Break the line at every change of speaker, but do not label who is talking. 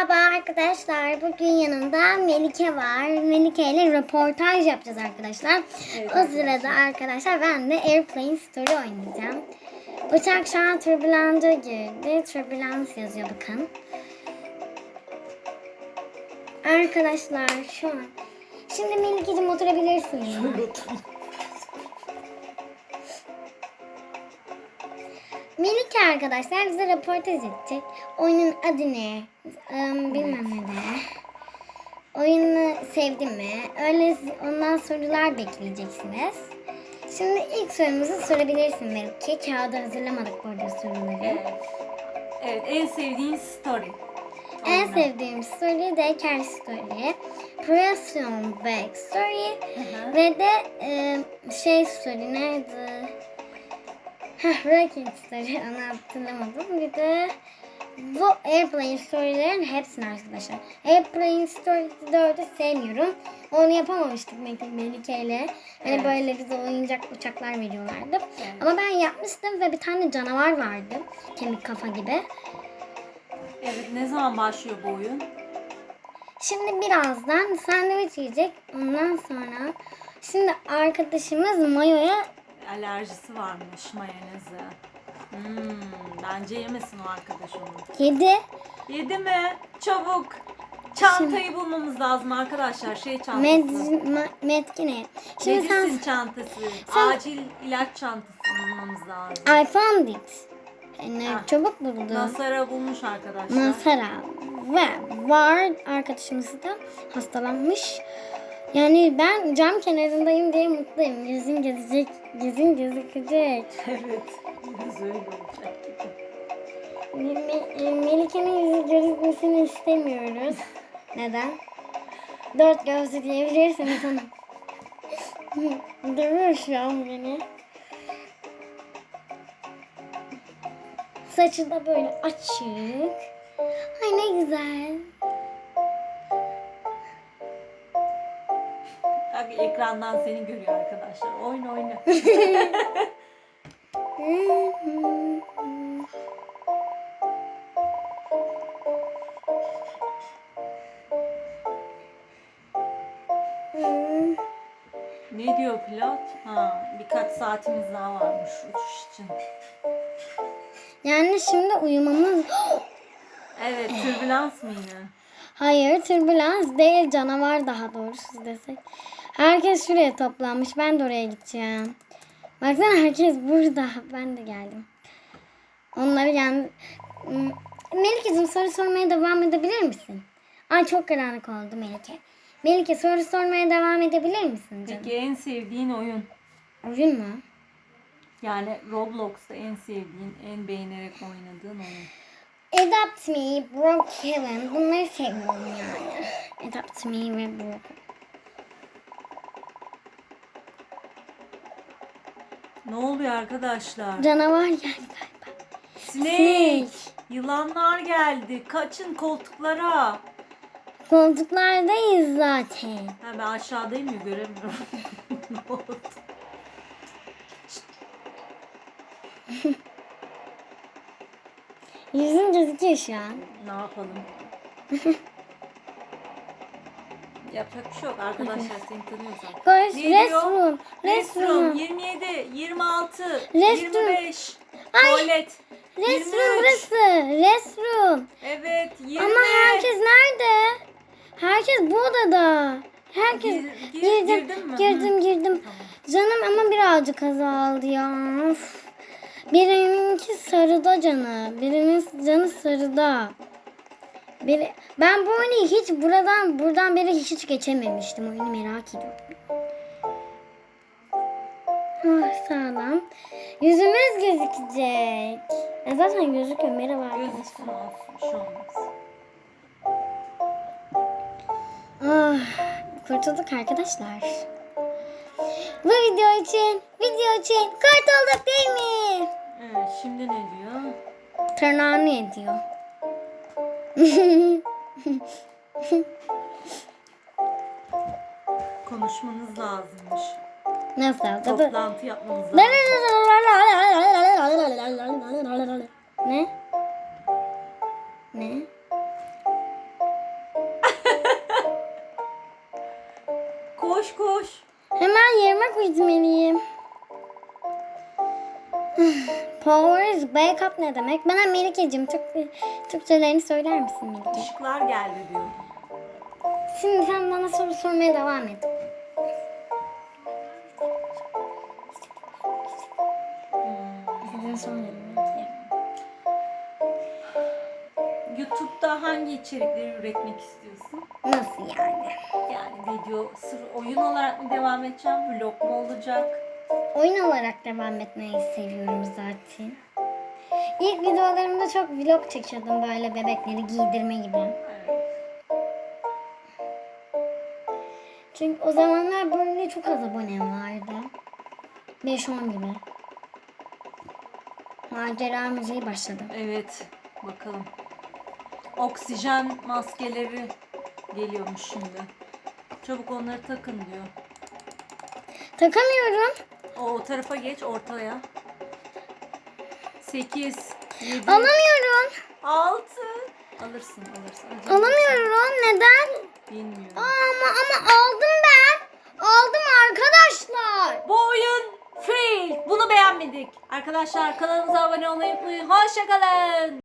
Merhaba arkadaşlar. Bugün yanımda Melike var. Melike ile röportaj yapacağız arkadaşlar.
Evet
o sırada arkadaşlar ben de Airplane Story oynayacağım. Uçak şu an türbülanca girdi. Türbülans yazıyor bakın. Arkadaşlar şu an. Şimdi Melike'cim oturabilirsin. Melike arkadaşlar bize röportaj edecek. Oyunun adı ne? Im, bilmem ne de. Oyunu sevdi mi? Öyle ondan sorular bekleyeceksiniz. Şimdi ilk sorumuzu sorabilirsin Melike. Kağıda hazırlamadık burada soruları.
Evet. En sevdiğin story.
En
Oyunu.
sevdiğim story de Care Story, Creation Back Story
Hı hı.
ve de e, şey story neydi? Story onu hatırlamadım. Bir de bu Airplane Story'lerin hepsini arkadaşlar. Airplane Story 4'ü sevmiyorum. Onu yapamamıştık Mel- Melike ile. Hani
Evet.
böyle bize oyuncak uçaklar veriyorlardı.
Evet.
Ama ben yapmıştım ve bir tane canavar vardı. Kemik kafa gibi.
Evet, ne zaman başlıyor bu oyun?
Şimdi birazdan sandviç yiyecek. Ondan sonra şimdi arkadaşımız mayoya
Alerjisi varmış mayoneze. Hmm, bence yemesin o arkadaş onu.
yedi.
Yedi mi? Çabuk. Çantayı bulmamız lazım arkadaşlar. Şey çantası.
Med, ma, metkine. Şimdi sen
Medicine çantası.
sen-
Acil ilaç çantası bulmamız lazım.
I found it. Yani
Ah.
çabuk buldu.
Nasara bulmuş arkadaşlar.
Masara ve var arkadaşımız da hastalanmış. Yani ben cam kenarındayım diye mutluyum. Yüzüm gezecek, yüzüm gözükecek.
Evet. Biraz öyle olacak gibi.
Me- Melike'nin yüzü gözükmesini istemiyoruz. Neden? Dört gözlü diyebilirsin sana. Dövüyor şu an beni. Saçı da böyle açık. Ay ne güzel.
Bak ekrandan seni görüyor arkadaşlar. Oyna oyna. ne diyor pilot? Ha, birkaç saatimiz daha varmış uçuş için.
Yani şimdi uyumamız...
Evet, türbülans mı yine?
Hayır türbülans değil canavar daha doğrusu desek. Herkes şuraya toplanmış. Ben de oraya gideceğim. Baksana herkes burada. Ben de geldim. Onları yani... Hmm, Melike'cim soru sormaya devam edebilir misin? Ay çok karanlık oldu Melike. Melike soru sormaya devam edebilir misin canım?
Peki en sevdiğin oyun?
Oyun mu?
Yani Roblox'ta en sevdiğin, en beğenerek oynadığın oyun.
Adopt Me, Brookhaven. Bunları seviyorum yani. Adopt Me ve Brookhaven.
Ne oluyor arkadaşlar?
Canavar geldi galiba.
Snake! Yılanlar geldi. Kaçın koltuklara.
Koltuklardayız zaten.
Ha, ben aşağıdayım ya göremiyorum. ne oldu?
Gözüküyor şu an.
Ne yapalım? Yapacak bir şey yok arkadaşlar seni tanıyor zaten. Ne diyor?
restroom.
Restroom
Restroom.
27, 26,
Restroom.
25.
Ay.
Tuvalet.
Restroom
23.
burası. Restroom.
Evet 20.
Ama herkes nerede? Herkes bu odada. Herkes
Gir- gir-
girdim.
girdin mi?
Girdim girdim. Canım ama birazcık azaldı ya. Of. Birininki sarıda canı. Birinin canı sarıda. Biri, ben bu oyunu hiç buradan buradan beri hiç geçememiştim. Oyunu merak ediyorum. Ah sağlam. Yüzümüz gözükecek. E zaten gözüküyor. Merhaba arkadaşlar. Ah, kurtulduk arkadaşlar. Bu video için, video için kurtulduk değil mi?
Evet, şimdi ne diyor?
Tırnağını ediyor.
Konuşmanız lazımmış.
Nasıl?
Toplantı yapmamız lazım.
Ne? Ne?
koş koş.
Hemen yerime koymalıyım. Power is backup ne demek? Bana Melike'cim Türk, Türkçelerini söyler misin Melike?
Işıklar geldi diyor.
Şimdi sen bana soru sormaya devam et. Sorun
YouTube'da hangi içerikleri üretmek istiyorsun?
Nasıl yani?
Yani video sır oyun olarak mı devam edeceğim? Vlog mu olacak?
Oyun olarak devam etmeyi seviyorum zaten. İlk videolarımda çok vlog çekiyordum böyle bebekleri giydirme gibi. Çünkü o zamanlar böyle çok az abonem vardı. 5-10 gibi. Macera müziği başladı.
Evet. Bakalım. Oksijen maskeleri geliyormuş şimdi. Çabuk onları takın diyor.
Takamıyorum.
O tarafa geç ortaya. 8 7
Alamıyorum.
6 Alırsın alırsın. Acele
Alamıyorum. Neden?
Bilmiyorum.
Ama ama aldım ben. Aldım arkadaşlar.
Bu oyun fail. Bunu beğenmedik. Arkadaşlar kanalımıza abone olmayı unutmayın. Hoşçakalın.